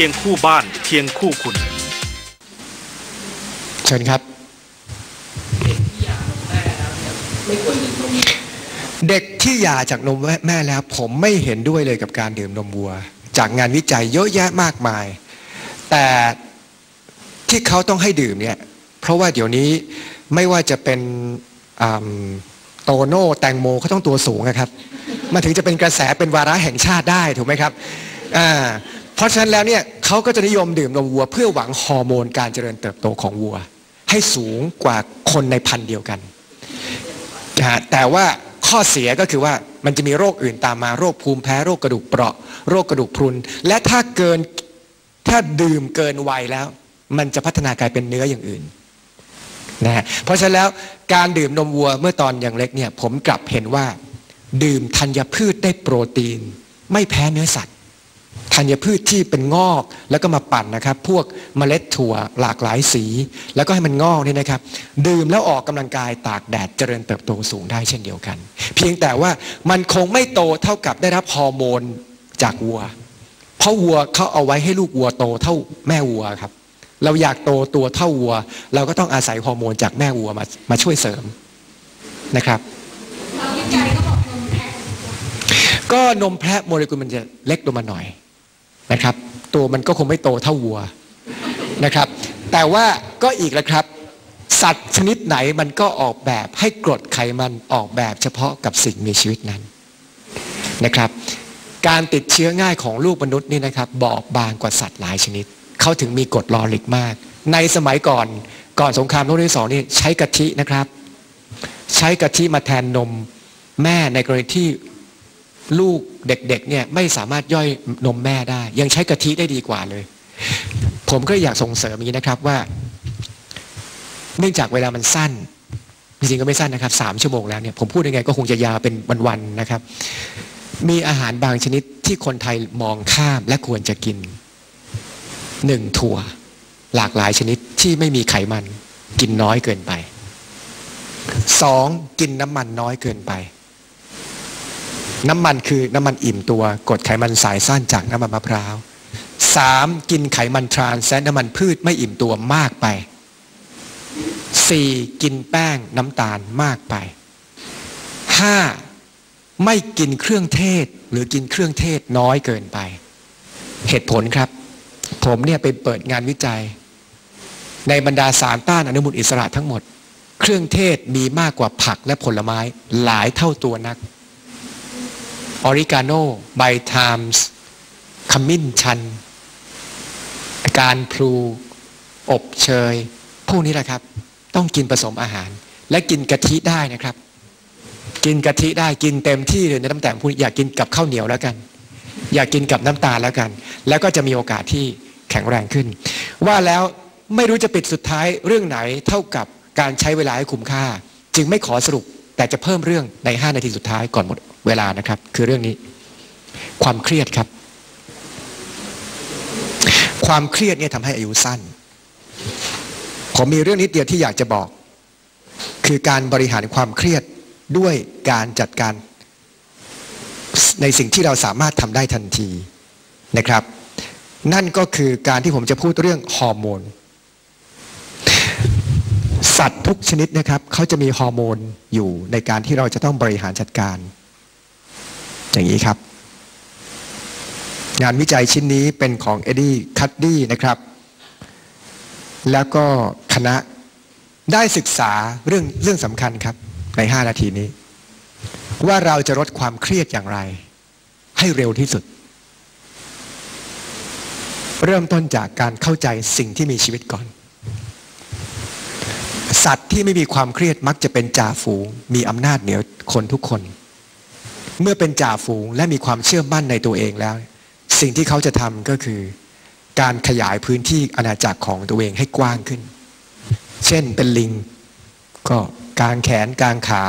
คียงคู่บ้านเคียงคู่คุณ เชิญครับ เด็กที่หย่าจากนมแม่แล้ว ผมไม่เห็นด้วยเลยกับการดื่มนมวัว จากงานวิจัยเยอะแยะมากมาย แต่ที่เขาต้องให้ดื่มเนี่ย เพราะว่าเดี๋ยวนี้ไม่ว่าจะเป็นอ่ำโตโน่แตงโมเขาต้องตัวสูงนะครับมันถึงจะเป็นกระแสเป็นวาระแห่งชาติได้ถูกไหมครับอ่า เพราะฉะนั้นแล้วเนี่ยเขาก็จะนิยมดื่มนมวัว เพื่อหวังฮอร์โมนการเจริญเติบโตของวัว ให้สูงกว่าคนในพันธุ์เดียวกันนะฮะแต่ว่าข้อเสียก็คือว่ามันจะมีโรคอื่นตามมาโรคภูมิแพ้โรคกระดูกเปราะ โรคกระดูกพรุน และถ้าเกินถ้าดื่มเกินวัยแล้ว มันจะพัฒนากลายเป็นเนื้ออย่างอื่นนะฮะเพราะฉะนั้นแล้วการดื่มนมวัวเมื่อตอนยังเล็กเนี่ยผมกลับเห็นว่า ดื่มธัญพืชได้โปรตีน ไม่แพ้เนื้อสัตว์ ธัญพืชที่เป็นงอกแล้วก็มาปั่นนะครับ พวกเมล็ดถั่วหลากหลายสี แล้วก็ให้มันงอกเนี่ยนะครับ ดื่มแล้วออกกำลังกายตากแดดเจริญเติบโตสูงได้เช่นเดียวกัน เพียงแต่ว่ามันคงไม่โตเท่ากับได้รับฮอร์โมนจากวัว เพราะวัวเขาเอาไว้ให้ลูกวัวโตเท่าแม่วัวครับ เราอยากโตตัวเท่าวัว เราก็ต้องอาศัยฮอร์โมนจากแม่วัวมามาช่วยเสริมนะครับก็นมแพะโมเลกุลมันจะเล็กลงมาหน่อย นะครับ ตัวมันก็คงไม่โตเท่าวัวนะครับ แต่ว่าก็อีกแล้วครับ สัตว์ชนิดไหนมันก็ออกแบบให้กรดไขมันออกแบบเฉพาะกับสิ่งมีชีวิตนั้นนะครับ การติดเชื้อง่ายของลูกมนุษย์นี่นะครับบอบบางกว่าสัตว์หลายชนิด เขาถึงมีกรดลอริกมาก ในสมัยก่อนก่อนสงครามโลกที่สองนี่ใช้กะทินะครับ ใช้กะทิมาแทนนมแม่ในกรณีที่ ลูกเด็กๆเนี่ยไม่สามารถย่อยนมแม่ได้ ยังใช้กะทิได้ดีกว่าเลย ผมก็อยากส่งเสริมอย่างนี้นะครับว่า เนื่องจากเวลามันสั้นจริงๆก็ไม่สั้นนะครับสามชั่วโมงแล้วเนี่ยผมพูดยังไงก็คงจะยาวเป็นวันๆนะครับ มีอาหารบางชนิดที่คนไทยมองข้ามและควรจะกินหนึ่งถั่ว หลากหลายชนิดที่ไม่มีไขมัน กินน้อยเกินไปสองกินน้ำมันน้อยเกินไป น้ำมันคือน้ำมันอิ่มตัวกดไขมันสายสั้นจากน้ำมันมะพร้าวสามกินไขมันทรานส์และน้ำมันพืชไม่อิ่มตัวมากไปสี่กินแป้งน้ำตาลมากไปห้าไม่กินเครื่องเทศหรือกินเครื่องเทศน้อยเกินไป เหตุผลครับ ผมเนี่ยไปเปิดงานวิจัย ในบรรดาสารต้านอนุมูลอิสระทั้งหมด เครื่องเทศมีมากกว่าผักและผลไม้หลายเท่าตัวนัก ออริกาโนใบไทมส์ขมิ้นชัน การพลู อบเชย พวกนี้แหละครับ ต้องกินผสมอาหาร และกินกะทิได้นะครับ กินกะทิได้กินเต็มที่เลยในน้ำแต่งพูดอยากกินกับข้าวเหนียวแล้วกัน อยากกินกับน้ำตาลแล้วกัน แล้วก็จะมีโอกาสที่แข็งแรงขึ้น ว่าแล้วไม่รู้จะปิดสุดท้ายเรื่องไหนเท่ากับการใช้เวลาให้คุ้มค่า จึงไม่ขอสรุปแต่จะเพิ่มเรื่องใน 5 นาทีสุดท้ายก่อนหมด เวลานะครับ คือเรื่องนี้ ความเครียดครับ ความเครียดเนี่ยทำให้อายุสั้น ผมมีเรื่องนิดเดียวที่อยากจะบอก คือการบริหารความเครียดด้วยการจัดการ ในสิ่งที่เราสามารถทำได้ทันทีนะครับ นั่นก็คือการที่ผมจะพูดเรื่องฮอร์โมนสัตว์ทุกชนิดนะครับเขาจะมีฮอร์โมนอยู่ในการที่เราจะต้องบริหารจัดการ อย่างนี้ครับ งานวิจัยชิ้นนี้เป็นของเอ็ดดี้คัตดี้นะครับ แล้วก็คณะได้ศึกษาเรื่องเรื่องสำคัญครับใน 5 นาทีนี้ ว่าเราจะลดความเครียดอย่างไร ให้เร็วที่สุด เริ่มต้นจากการเข้าใจสิ่งที่มีชีวิตก่อน สัตว์ที่ไม่มีความเครียดมักจะเป็นจ่าฝูง มีอำนาจเหนือคนทุกคน เมื่อเป็นจ่าฝูงและมีความเชื่อมั่นในตัวเองแล้ว สิ่งที่เขาจะทำก็คือ การขยายพื้นที่อาณาจักรของตัวเองให้กว้างขึ้น เช่นเป็นลิงก็กางแขนกางขา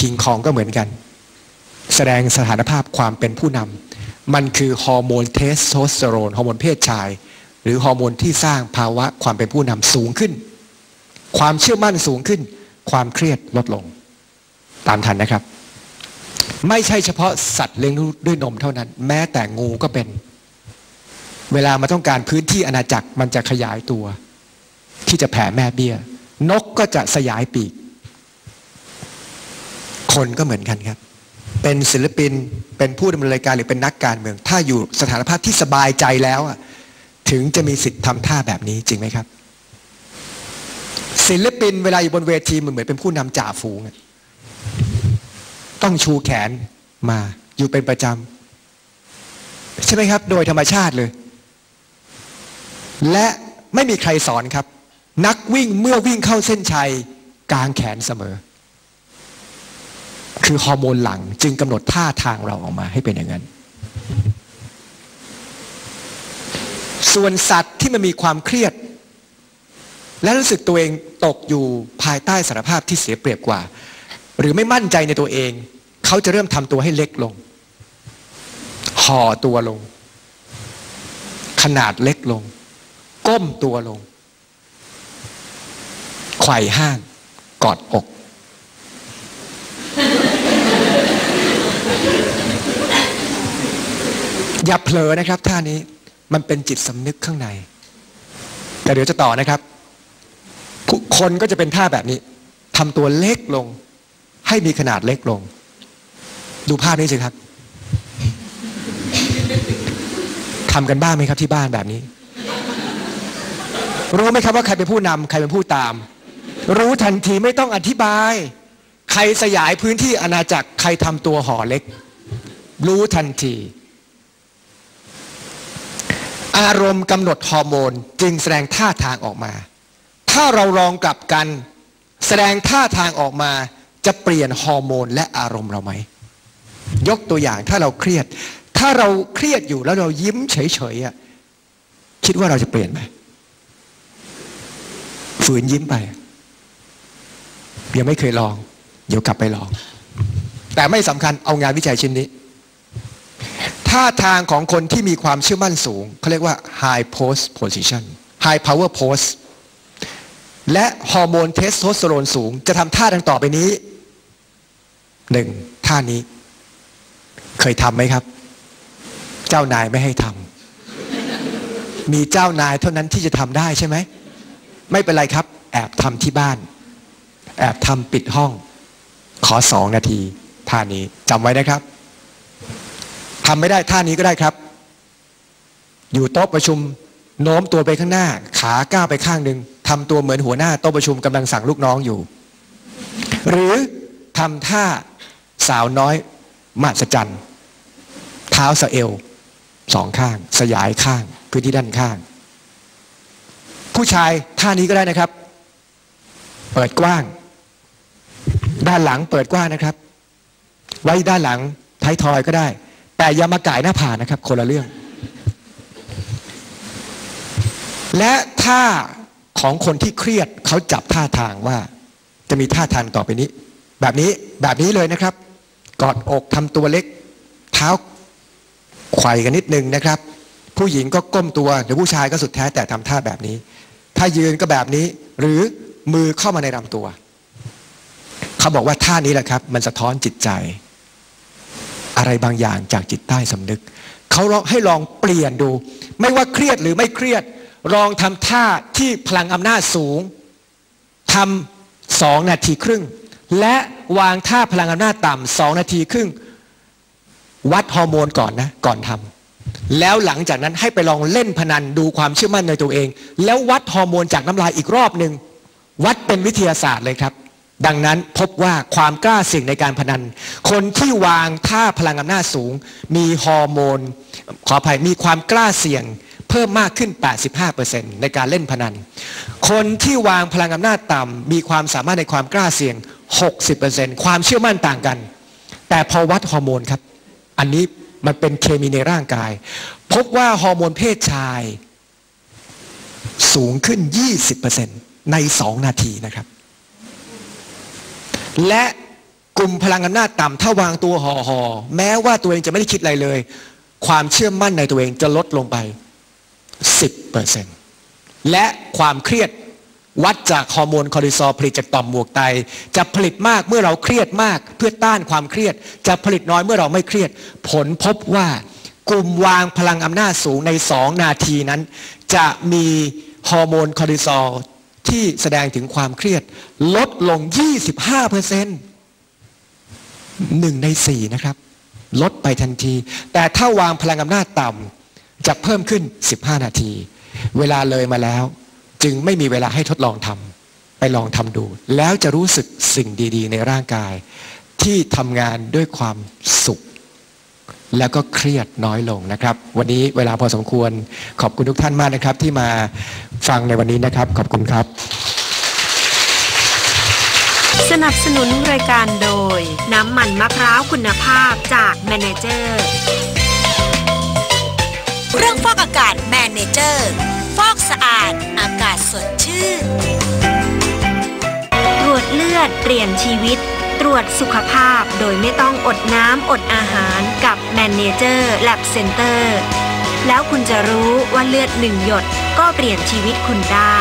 คิงคองก็เหมือนกัน แสดงสถานภาพความเป็นผู้นำมันคือฮอร์โมนเทสโทสเตอโรนฮอร์โมนเพศชาย หรือฮอร์โมนที่สร้างภาวะความเป็นผู้นำสูงขึ้น ความเชื่อมั่นสูงขึ้น ความเครียดลดลง ตามทันนะครับ ไม่ใช่เฉพาะสัตว์เลี้ยงด้วยนมเท่านั้น แม้แต่งูก็เป็น เวลามันต้องการพื้นที่อาณาจักรมันจะขยายตัว ที่จะแผ่แม่เบี้ย นกก็จะสยายปีก คนก็เหมือนกันครับ เป็นศิลปินเป็นผู้ดำเนินรายการหรือเป็นนักการเมือง ถ้าอยู่สถานภาพที่สบายใจแล้วถึงจะมีสิทธิ์ทำท่าแบบนี้จริงไหมครับ ศิลปินเวลาอยู่บนเวทีมันเหมือนเป็นผู้นำจ่าฝูงอะ ต้องชูแขนมาอยู่เป็นประจำใช่ไหมครับ โดยธรรมชาติเลย และไม่มีใครสอนครับ นักวิ่งเมื่อวิ่งเข้าเส้นชัยกลางแขนเสมอ คือฮอร์โมนหลังจึงกำหนดท่าทางเราออกมาให้เป็นอย่างนั้น ส่วนสัตว์ที่มันมีความเครียด และรู้สึกตัวเองตกอยู่ภายใต้สารภาพที่เสียเปรียบกว่า หรือไม่มั่นใจในตัวเอง เขาจะเริ่มทำตัวให้เล็กลง ห่อตัวลง ขนาดเล็กลง ก้มตัวลงไขว่ห้าง กอดอก อย่าเผลอนะครับท่านี้มันเป็นจิตสำนึกข้างใน แต่เดี๋ยวจะต่อนะครับ คนก็จะเป็นท่าแบบนี้ทำตัวเล็กลง ให้มีขนาดเล็กลง ดูภาพนี้สิครับทำกันบ้างไหมครับที่บ้านแบบนี้ รู้ไหมครับว่าใครเป็นผู้นำใครเป็นผู้ตาม รู้ทันทีไม่ต้องอธิบาย ใครสยายพื้นที่อาณาจักรใครทำตัวห่อเล็ก รู้ทันที อารมณ์กำหนดฮอร์โมนจึงแสดงท่าทางออกมา ถ้าเราลองกลับกัน แสดงท่าทางออกมาจะเปลี่ยนฮอร์โมนและอารมณ์เราไหม ยกตัวอย่างถ้าเราเครียด ถ้าเราเครียดอยู่แล้วเรายิ้มเฉยๆอะคิดว่าเราจะเปลี่ยนไหมฝืนยิ้มไป ยังไม่เคยลอง เดี๋ยวกลับไปลอง แต่ไม่สำคัญเอางานวิจัยชิ้นนี้ท่าทางของคนที่มีความเชื่อมั่นสูงเขาเรียกว่า high post position high power pose และฮอร์โมนเทสโทสเตอโรนสูง จะทำท่าดังต่อไปนี้หนึ่งท่านี้ เคยทำไหมครับ เจ้านายไม่ให้ทำมีเจ้านายเท่านั้นที่จะทำได้ใช่ไหมไม่เป็นไรครับ แอบทำที่บ้าน แอบทำปิดห้อง ขอสองนาทีท่านี้จำไว้นะครับทำไม่ได้ท่านี้ก็ได้ครับ อยู่โต๊ะประชุมโน้มตัวไปข้างหน้า ขาก้าวไปข้างหนึ่งทำตัวเหมือนหัวหน้าโต๊ะประชุมกำลังสั่งลูกน้องอยู่ หรือทำท่าสาวน้อยมาสจัน เท้าสะเอวสองข้าง สยายข้าง พื้นที่ด้านข้าง ผู้ชายท่านี้ก็ได้นะครับ เปิดกว้าง ด้านหลังเปิดกว้างนะครับ ไว้ด้านหลังท้ายทอยก็ได้ แต่อย่ามาก่ายหน้าผานะครับ คนละเรื่อง และท่าของคนที่เครียดเขาจับท่าทางว่า จะมีท่าทางต่อไปนี้ แบบนี้แบบนี้เลยนะครับ กอดอกทำตัวเล็ก เท้า ไขว่กันนิดนึงนะครับ ผู้หญิงก็ก้มตัวหรือผู้ชายก็สุดแท้แต่ทำท่าแบบนี้ ถ้ายืนก็แบบนี้ หรือมือเข้ามาในลำตัว เขาบอกว่าท่านี้แหละครับ มันสะท้อนจิตใจ อะไรบางอย่างจากจิตใต้สำนึก เขาให้ลองเปลี่ยนดู ไม่ว่าเครียดหรือไม่เครียด ลองทำท่าที่พลังอำนาจสูงทำสองนาทีครึ่ง และวางท่าพลังอำนาจต่ำสองนาทีครึ่ง วัดฮอร์โมนก่อนนะก่อนทำแล้วหลังจากนั้นให้ไปลองเล่นพนันดูความเชื่อมั่นในตัวเอง แล้ววัดฮอร์โมนจากน้ำลายอีกรอบหนึ่งวัดเป็นวิทยาศาสตร์เลยครับ ดังนั้นพบว่าความกล้าเสี่ยงในการพนัน คนที่วางท่าพลังอำนาจสูง มีฮอร์โมน ขออภัยมีความกล้าเสี่ยงเพิ่มมากขึ้น 85%ในการเล่นพนัน คนที่วางพลังอำนาจต่ำมีความสามารถในความกล้าเสี่ยง 60%ความเชื่อมั่นต่างกัน แต่พอวัดฮอร์โมนครับ อันนี้มันเป็นเคมีในร่างกาย พบว่าฮอร์โมนเพศชาย สูงขึ้น 20%ใน 2 นาทีนะครับ และกลุ่มพลังอำนาจต่ำถ้าวางตัวห่อหอแม้ว่าตัวเองจะไม่ได้คิดอะไรเลย ความเชื่อมั่นในตัวเองจะลดลงไป 10%และความเครียด วัดจากฮอร์โมนคอร์ติซอลผลิตจากต่อมหมวกไต จะผลิตมากเมื่อเราเครียดมาก เพื่อต้านความเครียด จะผลิตน้อยเมื่อเราไม่เครียด ผลพบว่ากลุ่มวางพลังอำนาจสูงใน 2 นาทีนั้น จะมีฮอร์โมนคอร์ติซอลที่แสดงถึงความเครียด ลดลง 25เปอร์เซ็นต์หนึ่งในสี่นะครับ ลดไปทันที แต่ถ้าวางพลังอำนาจต่ำจะเพิ่มขึ้น 15 นาที เวลาเลยมาแล้ว จึงไม่มีเวลาให้ทดลองทำไปลองทำดู แล้วจะรู้สึกสิ่งดี ๆ ในร่างกาย ที่ทำงานด้วยความสุข แล้วก็เครียดน้อยลงนะครับ วันนี้เวลาพอสมควรขอบคุณทุกท่านมากนะครับ ที่มาฟังในวันนี้นะครับ ขอบคุณครับ สนับสนุนรายการโดย น้ำมันมะพร้าวคุณภาพจากแมเนเจอร์เครื่องฟอกอากาศแมเนเจอร์ ฟอกสะอาด อากาศสดชื่น ตรวจเลือดเปลี่ยนชีวิต ตรวจสุขภาพโดยไม่ต้องอดน้ำอดอาหารกับแมนเนเจอร์แลบเซ็นเตอร์แล้วคุณจะรู้ว่าเลือดหนึ่งหยดก็เปลี่ยนชีวิตคุณได้